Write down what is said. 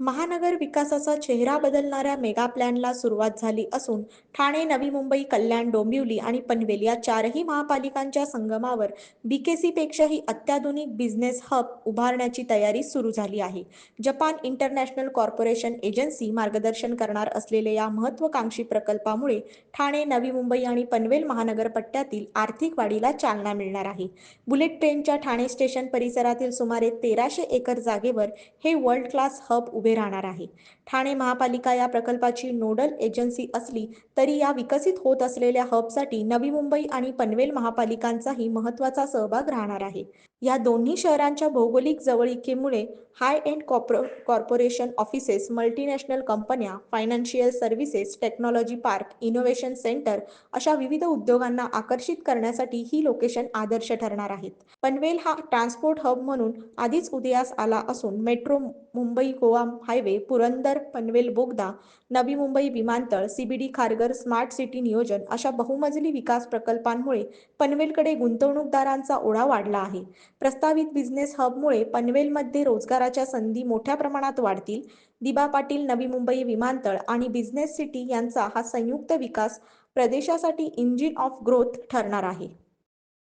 महानगर विकासाचा चेहरा बदलणाऱ्या मेगा प्लॅनला सुरुवात झाली असून ठाणे नवी मुंबई कल्याण डोंबिवली आणि पनवेल या चारही महापालिकांच्या संगमावर बीकेसीपेक्षाही अत्याधुनिक बिझनेस हब उभारण्याची तयारी सुरू झाली आहे. जपान इंटरनॅशनल कॉर्पोरेशन एजन्सी मार्गदर्शन करणार असलेल्या या महत्त्वाकांक्षी प्रकल्पामुळे ठाणे नवी मुंबई आणि पनवेल महानगरपट्ट्यातील आर्थिक वाढीला चालना मिळणार आहे. बुलेट ट्रेनच्या ठाणे स्टेशन परिसरातील सुमारे तेराशे एकर जागेवर हे वर्ल्ड क्लास हब उभे राहणार आहे ठाणे महापालिका या प्रकल्पाची नोडल एजन्सी असली तरी या विकसित होत असलेल्या हबसाठी नवी मुंबई आणि पनवेल महापालिकांचाही महत्त्वाचा सहभाग राहणार आहे. या दोन्ही शहरांच्या भौगोलिक जवळिकीमुळे हाय एंड कॉर्पो कॉर्पोरेशन ऑफिसेस मल्टीनॅशनल कंपन्या financial services technology park innovation centre अशा विविध उद्योगांना आकर्षित करण्यासाठी ही लोकेशन आदर्श ठरणार आहेत. पनवेल हा ट्रान्सपोर्ट हब म्हणून आधीच उदयास आला असून मेट्रो मुंबई गोवा हायवे पुरंदर पनवेल बोगदा नवी मुंबई विमानतळ सीबीडी खारघर स्मार्ट सिटी नियोजन अशा बहुमजली विकास प्रकल्पांमुळे पनवेलकडे गुंतवणूकदारांचा ओढा वाढला आहे. प्रस्तावित बिझनेस हबमुळे पनवेलमध्ये रोजगाराच्या संधी मोठ्या प्रमाणात वाढतील. दिबा पाटील नवी मुंबई विमानतळ आणि बिझनेस सिटी यांचा हा संयुक्त विकास प्रदेशासाठी इंजिन ऑफ ग्रोथ ठरणार आहे.